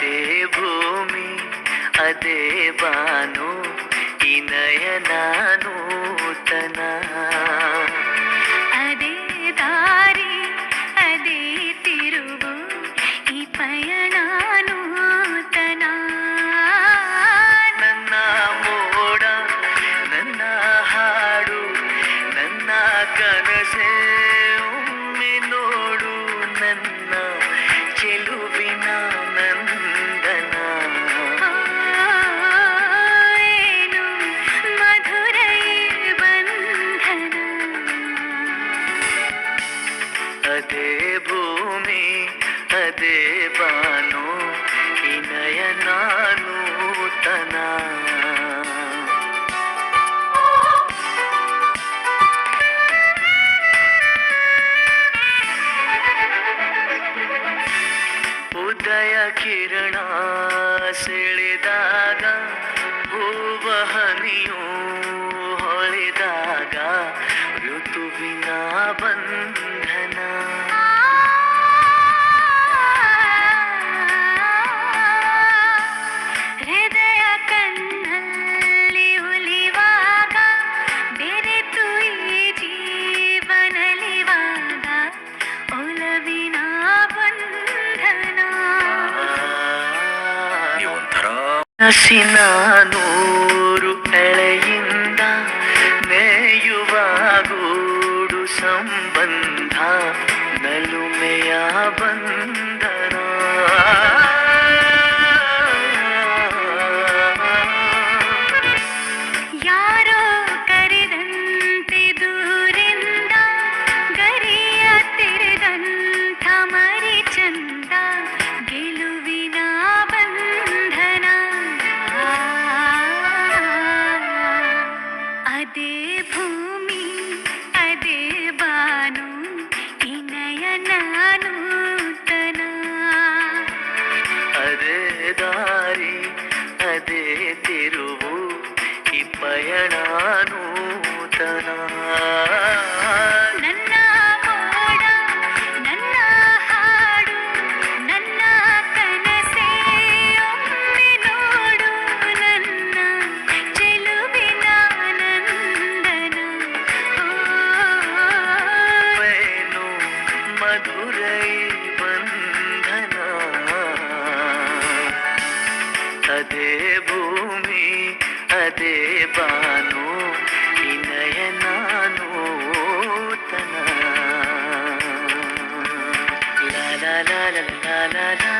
అదే భూమి అదే బాను ఈ నయనా ಅದೇ ಭೂಮಿ ಅದೇ ಬಾನು ಈ ನಯನ ನೂತನ ಉದಯ ಕಿರಣ ಸೆಳೆದಾಗ ಹಸಿನ ನೂರು ಎಳೆಯಿಂದ ನೇಯುವ ಗೂಡು ಸಂಬಂಧ ನಲುಮೆಯ ಬಂಧನ അതേ ഭൂമി അതേ ബാനു ഇണയ നാനൂതന അതേ ദാരി അതേ തിരുവു ഇപ്പയ നാനൂതന జై వందనా అదే భూమి అదే బాను ఇనయనాను తన లా లా లా లా లా